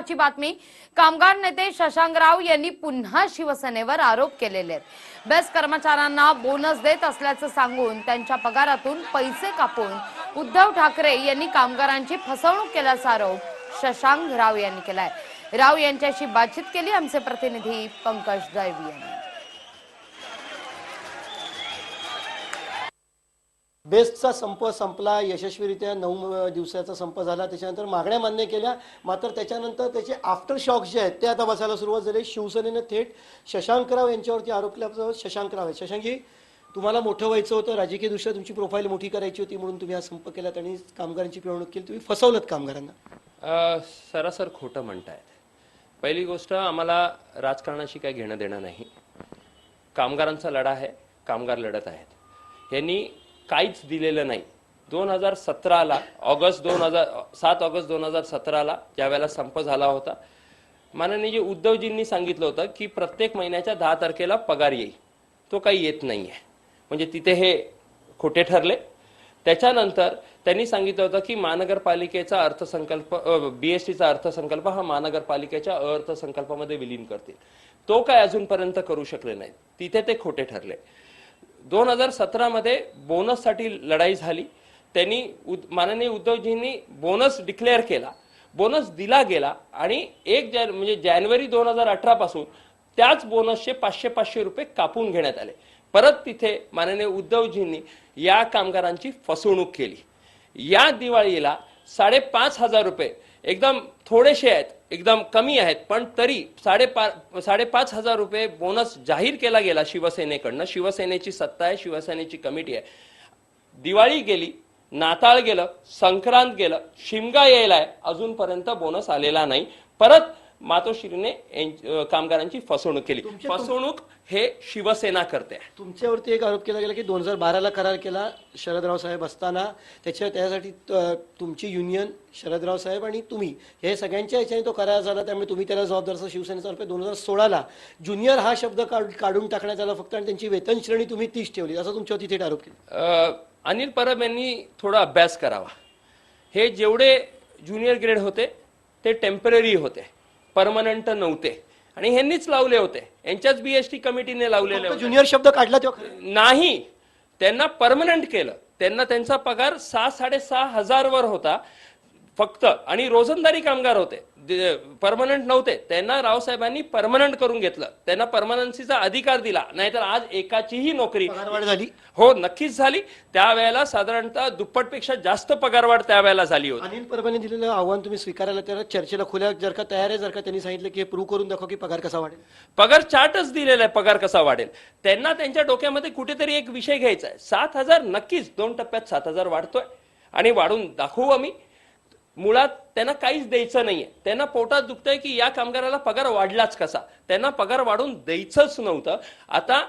महत्वाची बातमी कामगार नेते शशांकराव यांनी पुन्हा शिवसेनेवर आरोप केलेले आहेत. बेस्ट कर्मचाऱ्यांना बोनस देत असल्याचं सांगून त्यांच्या पगारातून पैसे कापून उद्धव ठाकरे यांनी कामगारांची फसवणूक केल्याचा आरोप शशांक राव यांनी केलाय. राव यांच्याशी बातचीत केली आमचे प्रतिनिधी पंकज दैवी यांनी. बेस्टचा संप संपला यशस्वीरित्या नऊ दिवसाचा संप झाला. त्याच्यानंतर मागण्या मान्य केल्या. मात्र त्याच्यानंतर त्याचे आफ्टर शॉक्स जे आहेत ते आता बसायला सुरुवात झाली. शिवसेनेनं थेट शशांकराव यांच्यावरती आरोप केल्याचं शशांकराव आहे शशांकजी तुम्हाला मोठं व्हायचं होतं. राजकीयदृष्ट्या तुमची प्रोफाईल मोठी करायची होती म्हणून तुम्ही हा संप केलात आणि कामगारांची पिळवणूक केली. तुम्ही फसवलत कामगारांना. सरासर खोटं म्हणतायत. पहिली गोष्ट आम्हाला राजकारणाशी काही घेणं देणं नाही. कामगारांचा लढा आहे. कामगार लढत आहेत. यांनी काहीच दिलेलं नाही. दोन हजार सतराला ऑगस्ट दोन हजार सात ऑगस्ट दोन हजार सतराला ज्यावेळेला संप झाला होता माननीय उद्धवजींनी सांगितलं होतं की प्रत्येक महिन्याच्या दहा तारखेला पगार येईल. तो काही येत नाही आहे म्हणजे तिथे हे खोटे ठरले. त्याच्यानंतर त्यांनी सांगितलं होतं की महानगरपालिकेचा अर्थसंकल्प बीएसटीचा अर्थसंकल्प हा महानगरपालिकेच्या अर्थसंकल्पामध्ये विलीन करतील. तो काय अजूनपर्यंत करू शकले नाही तिथे ते खोटे ठरले. दोन हजार सतरामध्ये बोनससाठी लढाई झाली. त्यांनी उद- माननीय उद्धवजींनी बोनस डिक्लेअर केला. बोनस दिला गेला आणि एक जान म्हणजे जानेवारी दोन हजार अठरा पासून त्याच बोनसचे पाचशे पाचशे रुपये कापून घेण्यात आले. परत तिथे माननीय उद्धवजींनी या कामगारांची फसवणूक केली. या दिवाळीला साडेपाच हजार रुपये एकदम थोडेसे आहेत एकदम कमी आहेत. पण तरी साडेपा साडेपाच हजार रुपये बोनस जाहीर केला गेला शिवसेनेकडनं. शिवसेनेची सत्ता आहे शिवसेनेची कमिटी आहे. दिवाळी गेली नाताळ गेलं संक्रांत गेलं शिमगा यायला आहे अजूनपर्यंत बोनस आलेला नाही. परत मातोश्रीने कामगारांची फसवणूक केली. फसवणूक हे शिवसेना करते. तुमच्यावरती एक आरोप केला गेला की दोन हजार बाराला करार केला शरदराव साहेब असताना. त्याच्या त्यासाठी तुमची युनियन शरदराव साहेब आणि तुम्ही. हे सगळ्यांच्या ह्याच्याने तो करार झाला त्यामुळे तुम्ही त्याला जबाबदार असं शिवसेनेचा आरोप दोन हजार सोळाला ज्युनियर हा शब्द काढ- काढून टाकण्यात आला फक्त आणि त्यांची वेतन श्रेणी तुम्ही तीच ठेवली. असं तुमच्यावरती थेट आरोप केला. अनिल परब यांनी थोडा अभ्यास करावा. हे जेवढे ज्युनियर ग्रेड होते ते टेंपररी होते. परमनंट नव्हते. आणि ह्यांनीच लावले होते. यांच्याच बीएसटी कमिटीने लावलेले होते. ज्युनियर शब्द काढला तेव्हा नाही. त्यांना परमनंट केलं. त्यांना त्यांचा पगार सहा साडेसहा हजार वर होता. फक्त आणि रोजंदारी कामगार होते. परमनंट नव्हते. त्यांना रावसाहेबांनी परमनंट करून घेतलं. त्यांना परमनन्सीचा अधिकार दिला. नाहीतर आज एकाचीही नोकरी झाली. हो नक्कीच झाली. त्यावेळेला साधारणतः दुप्पटपेक्षा जास्त पगारवाढ त्यावेळेला झाली होती. अनिल परबाने दिलेलं आव्हान तुम्ही स्वीकारायला त्याला चर्चेला खुल्या जर का तयार आहे जर का त्यांनी सांगितलं की हे प्रूव्ह करून दाखवा की पगार कसा वाढेल. पगार चार्टच दिलेला आहे पगार कसा वाढेल. त्यांना त्यांच्या डोक्यामध्ये कुठेतरी एक विषय घ्यायचा आहे. सात हजार नक्कीच दोन टप्प्यात सात हजार वाढतोय. आणि वाढून दाखवू आम्ही. मुळात त्यांना काहीच द्यायचं नाहीये. त्यांना पोटात दुखतंय की या कामगाराला पगार वाढलाच कसा? त्यांना पगार वाढून द्यायचंच नव्हतं. आता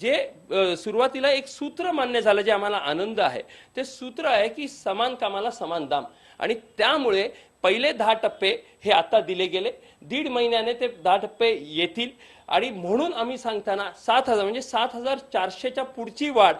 जे सुरुवातीला एक सूत्र मान्य झालं जे आम्हाला आनंद आहे ते सूत्र आहे की समान कामाला समान दाम. आणि त्यामुळे पहिले दहा टप्पे हे आता दिले गेले. दीड महिन्याने ते दहा टप्पे येतील. आणि म्हणून आम्ही सांगताना सात हजार म्हणजे सात हजार चारशेच्या पुढची वाढ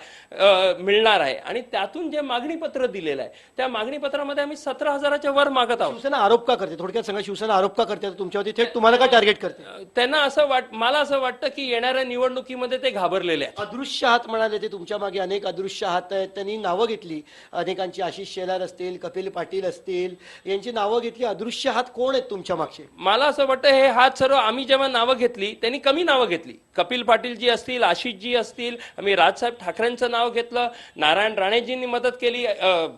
मिळणार आहे. आणि त्यातून जे मागणी पत्र दिलेलं आहे त्या मागणी पत्रामध्ये आम्ही सतरा हजाराच्या वर मागत आहोत. शिवसेना आरोप का करते? थोडक्यात सांगा शिवसेना आरोप का करते? तुमच्यावरती थेट तुम्हाला का टार्गेट करते? त्यांना असं वाट मला असं वाटतं की येणाऱ्या निवडणुकीमध्ये ते घाबरलेले आहेत. अदृश्य हात म्हणाले ते तुमच्या मागे अनेक अदृश्य हात आहेत त्यांनी नावं घेतली. अनेकांची आशिष शेलार असतील कपिल पाटील असतील यांची नावं घेतली. अदृश्य हात कोण? आहेत तुमच्या मागचे? मला असं वाटतं हे हात सर्व आम्ही जेव्हा नावं घेतली त्यांनी कमी नावं घेतली. कपिल पाटील जी असतील आशिष जी असतील आम्ही राजसाहेब ठाकरेंचं नाव घेतलं नारायण राणेजींनी मदत केली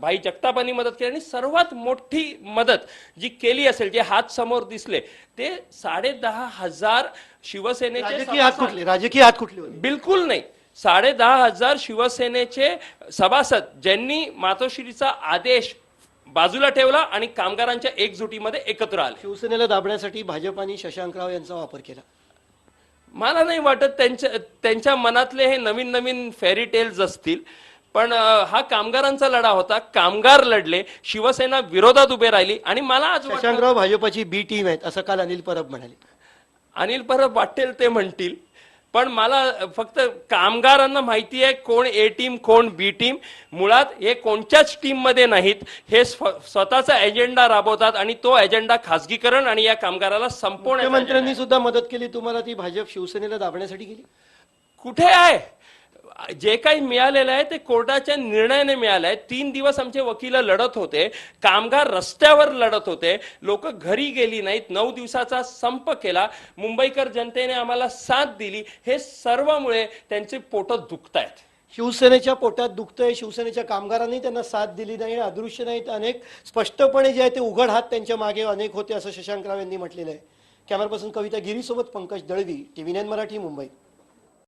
भाई जगतापांनी मदत केली आणि सर्वात मोठी मदत जी केली असेल जे हात समोर दिसले ते साडे दहा हजार शिवसेनेचे राजकीय हात कुठले? राजकीय हात कुठले बिलकुल नाही. साडे दहा हजार शिवसेनेचे सभासद ज्यांनी मातोश्रीचा आदेश बाजूला ठेवला आणि कामगारांच्या एकजुटीमध्ये एकत्र आले. शिवसेनेला दाबण्यासाठी भाजपाने शशांकराव यांचा वापर केला. मला नाही वाटत त्यांच्या त्यांच्या मनातले हे नवीन नवीन फेरी टेल्स असतील. पण हा कामगारांचा लढा होता. कामगार लढले शिवसेना विरोधात उभे राहिली आणि मला आज शशांकराव भाजपाची बी टीम आहेत असं काल अनिल परब म्हणाले. अनिल परब वाटेल ते म्हणतील. पण मला फक्त कामगारांना माहिती आहे कोण ए टीम कोण बी टीम मुळात हे कोणत्याच टीममध्ये नाहीत. हे स्व- स्वतःचा एजेंडा राबवतात आणि तो एजेंडा खासगीकरण आणि या कामगाराला मुख्यमंत्र्यांनी सुद्धा मदत केली. तुम्हाला ती भाजप शिवसेनेला दाबण्यासाठी केली? कुठे आहे? जे काही मिळालेलं आहे ते कोर्टाच्या निर्णयाने मिळालं आहे तीन दिवस आमचे वकील लढत होते कामगार रस्त्यावर लढत होते लोक घरी गेली नाहीत नऊ दिवसाचा संप केला मुंबईकर जनतेने आम्हाला साथ दिली. हे सर्वमुळे त्यांचे पोट दुखतायत. शिवसेनेच्या पोटात दुखतंय शिवसेनेच्या कामगारांनी त्यांना साथ दिली नाही अदृश्य नाहीत अनेक. स्पष्टपणे जे आहे ते उघड हात त्यांच्या मागे अनेक होते असं शशांकराव यांनी म्हटलेलं आहे. कॅमेरापर्सन कविता गिरीसोबत पंकज दळवी टीव्ही नाईन मराठी मुंबई.